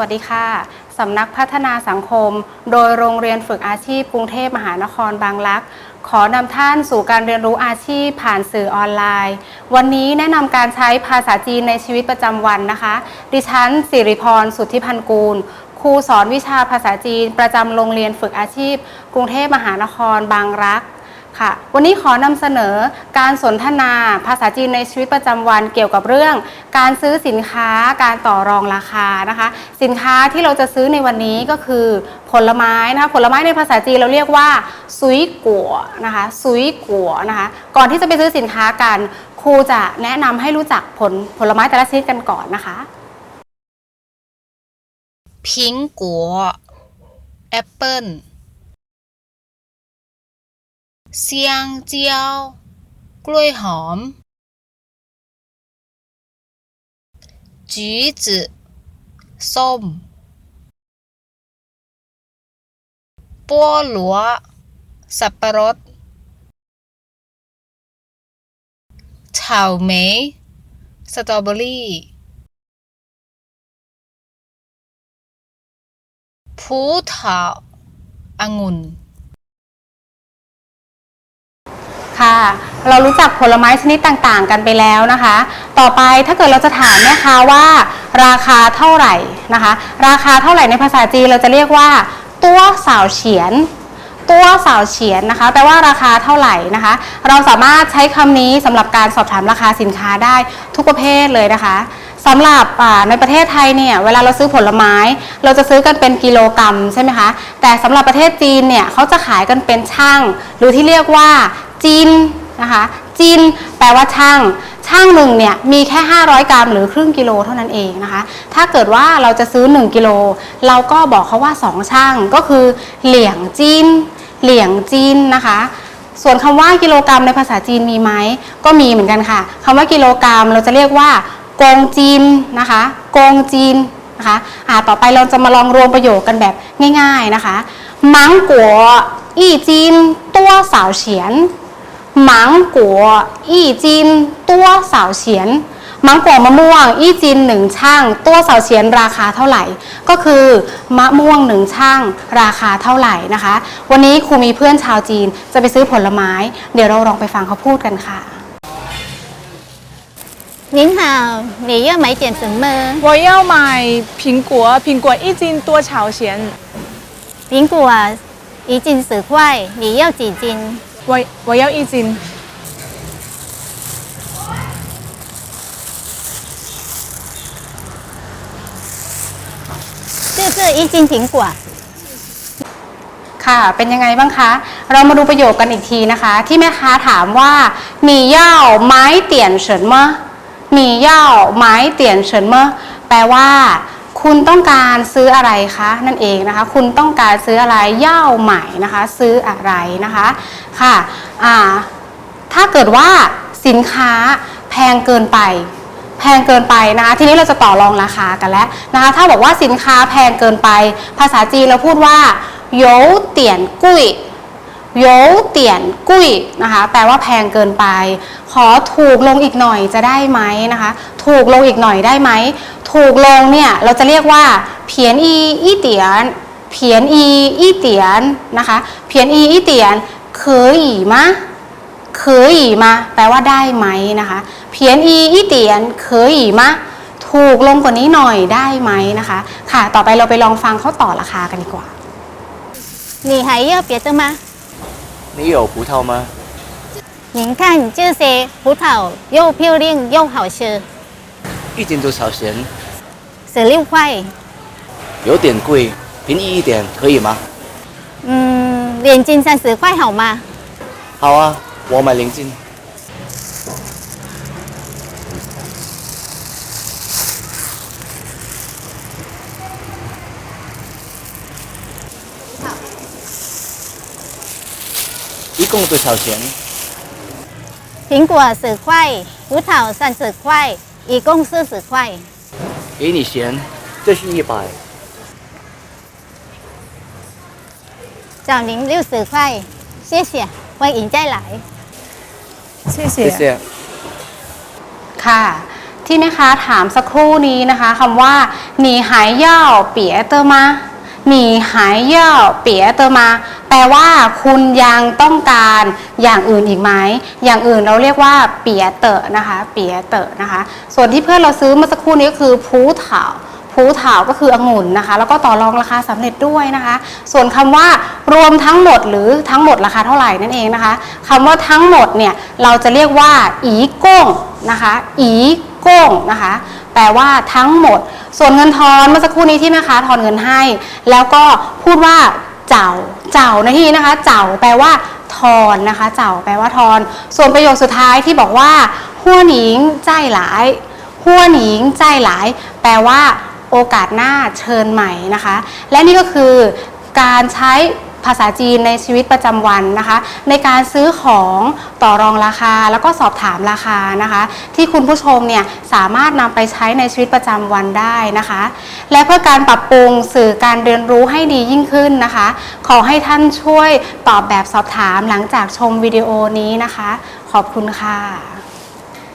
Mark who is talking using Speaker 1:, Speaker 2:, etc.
Speaker 1: วัสดีค่ะ สำนักพัฒนาสังคม โดยโรงเรียนฝึกอาชีพกรุงเทพมหานครบางรัก ขอนำท่านสู่การเรียนรู้อาชีพผ่านสื่อออนไลน์ วันนี้แนะนำการใช้ภาษาจีนในชีวิตประจำวันนะคะ ดิฉันสิริพร สุทธิพันกูล ครูสอนวิชาภาษาจีนประจำโรงเรียนฝึกอาชีพ กรุงเทพมหานครบางรัก ค่ะ วันนี้ขอนำเสนอการสนทนาภาษาจีนในชีวิตประจำวันเกี่ยวกับเรื่อง การซื้อสินค้าการต่อรองราคานะคะ สินค้าที่เราจะซื้อในวันนี้ก็คือผลไม้นะคะผลไม้ในภาษาจีนเราเรียกว่าซุยกัวนะคะซุยกัวนะคะก่อนที่จะไปซื้อสินค้ากันครูจะแนะนำให้รู้จักผลผลไม้แต่ละชนิดกันก่อนนะคะ
Speaker 2: 苹果、แอปเปิ้ล เซียงเจียว กล้วยหอม橘子ส้ม菠萝สับปะรด草莓สตรอเบอรี่葡萄องุ่น
Speaker 1: ค่ะ เรารู้จักผลไม้ชนิดต่างๆ กันไปแล้วนะคะ ต่อไปถ้าเกิดเราจะถามแม่ค้าว่า ราคาเท่าไหร่นะคะ ราคาเท่าไหร่ในภาษาจีนเราจะเรียกว่า ตัวสาวเฉียน ตัวสาวเฉียนนะคะแปลว่าราคาเท่าไหร่นะคะ เราสามารถใช้คำนี้สำหรับการสอบถามราคาสินค้าได้ทุกประเภทเลยนะคะสำหรับในประเทศไทยเนี่ยเวลาเราซื้อผลไม้ เราจะซื้อกันเป็นกิโลกรัมใช่ไหมคะแต่สำหรับประเทศจีนเนี่ยเขาจะขายกันเป็นช่าง หรือที่เรียกว่า จีนนะคะจีนแปลว่าช่าง ช่างหนึ่งเนี่ยมีแค่ 500 กรัมหรือครึ่งกิโลเท่านั้นเองนะคะ ถ้าเกิดว่าเราจะซื้อ 1 กิโล เราก็บอกเขาว่า 2 ช่างก็คือ เหลี่ยงจีน เหลี่ยงจีนนะคะ ส่วนคำว่ากิโลกรัมในภาษาจีนมีไหมก็มีเหมือนกันค่ะคำว่ากิโลกรัมเราจะเรียกว่ากงจีนนะคะกงจีนนะคะอ่าต่อไปเราจะมาลองรวมประโยคกันแบบง่าย ๆนะคะมังกัวอีจีนตัวสาวเฉียน มังกัวอีจีนตัวสาวเฉียน มังกวมะม่วง อี้จินหนึ่งช่าง ตัวเสาเฉียนราคาเท่าไหร่ ก็คือมะม่วงหนึ่งช่าง ราคาเท่าไหร่นะคะ วันนี้ครูมีเพื่อนชาวจีนจะไปซื้อผลไม้ เดี๋ยวเราลองไปฟังเขาพูดกันค่ะ
Speaker 3: 您好，你要买点什么？
Speaker 4: 我要买苹果，苹果一斤多少钱？
Speaker 3: 苹果一斤十块，你要几斤？
Speaker 4: 我我要一斤。
Speaker 3: 这是一斤苹果。
Speaker 1: ค่ะ เป็นยังไงบ้างคะ เรามาดูประโยคกันอีกทีนะคะ ที่แม่ค้าถามว่าหมี่ย่าไม้เตี่ยนเฉินเมอหมี่ย่าไม้เตี่ยนเฉินเมอแปลว่า คุณต้องการซื้ออะไรคะนั่นเองนะคะ คุณต้องการซื้ออะไรย่าใหม่นะคะ ซื้ออะไรนะคะค่ะอ่าถ้าเกิดว่าสินค้าแพงเกินไป แพงเกินไปนะคะ ทีนี้เราจะต่อรองราคากันแล้วนะคะถ้าบอกว่าสินค้าแพงเกินไป ภาษาจีนเราพูดว่าโยเตียนกุ้ย โยเตียนกุ้ยนะคะ แปลว่าแพงเกินไป ขอถูกลงอีกหน่อยจะได้ไหมนะคะ ถูกลงอีกหน่อยได้ไหม ถูกลงเนี่ยเราจะเรียกว่าเพียนอีอีเตียน เพียนอีอีเตียนนะคะ เพียนอีอีเตียนเคยอีมะ เคยอีมาแปลว่าได้ไหมนะคะเพียนอีอีเตียนเคยอีมาถูกลงกว่านี้หน่อยได้ไหมนะคะ ค่ะ ต่อไปเราไปลองฟังเขาต่อราคากันดีกว่า
Speaker 3: 你还要别的吗？
Speaker 5: 你有葡萄吗？
Speaker 3: 您看这些葡萄又漂亮又好吃，
Speaker 5: 一斤多少钱？
Speaker 3: 十六块。
Speaker 5: 有点贵，便宜一点可以吗？
Speaker 3: 嗯，两斤三十块好吗？
Speaker 5: 好啊，我买两斤。一共多少钱？
Speaker 3: 苹果十块，葡萄三十块，一共四十块。
Speaker 5: 给你钱，这是一百。
Speaker 3: 找您六十块，谢谢，欢迎再来。
Speaker 4: 谢谢。
Speaker 5: 谢谢。
Speaker 1: ค่ะ ที่แม่ค้าถามสักครู่นี้นะคะคำว่าหนีหายเย่าเปียเตอร์มา หนีหายเย่าเปียเตอร์มา แปลว่าคุณยังต้องการอย่างอื่นอีกไหม อย่างอื่นเราเรียกว่าเปียเตอร์นะคะ เปียเตอร์นะคะ ส่วนที่เพื่อนเราซื้อเมื่อสักครู่นี้ก็คือพูเถาพูเถาก็คือองุ่นนะคะ แล้วก็ต่อรองราคาสำเร็จด้วยนะคะ ส่วนคำว่ารวมทั้งหมดหรือทั้งหมดราคาเท่าไหร่นั่นเองนะคะคำว่าทั้งหมดเนี่ยเราจะเรียกว่า อีก้งนะคะ อีก้งนะคะ แปลว่าทั้งหมด ส่วนเงินทอนเมื่อสักครู่นี้ที่แม่ค้าทอนเงินให้ แล้วก็พูดว่าเจ้าเจ้าในที่นี้นะคะ เจ้าแปลว่าทอนนะคะ เจ้าแปลว่าทอน ส่วนประโยคสุดท้ายที่บอกว่าหัวหนิงใจหลายหัวหนิงใจหลาย แปลว่าโอกาสหน้าเชิญใหม่นะคะ และนี่ก็คือการใช้ ภาษาจีนในชีวิตประจำวันนะคะ ในการซื้อของต่อรองราคาแล้วก็สอบถามราคานะคะ ที่คุณผู้ชมเนี่ยสามารถนำไปใช้ในชีวิตประจำวันได้นะคะ และเพื่อการปรับปรุงสื่อการเรียนรู้ให้ดียิ่งขึ้นนะคะ ขอให้ท่านช่วยตอบแบบสอบถามหลังจากชมวิดีโอนี้นะคะ ขอบคุณค่ะ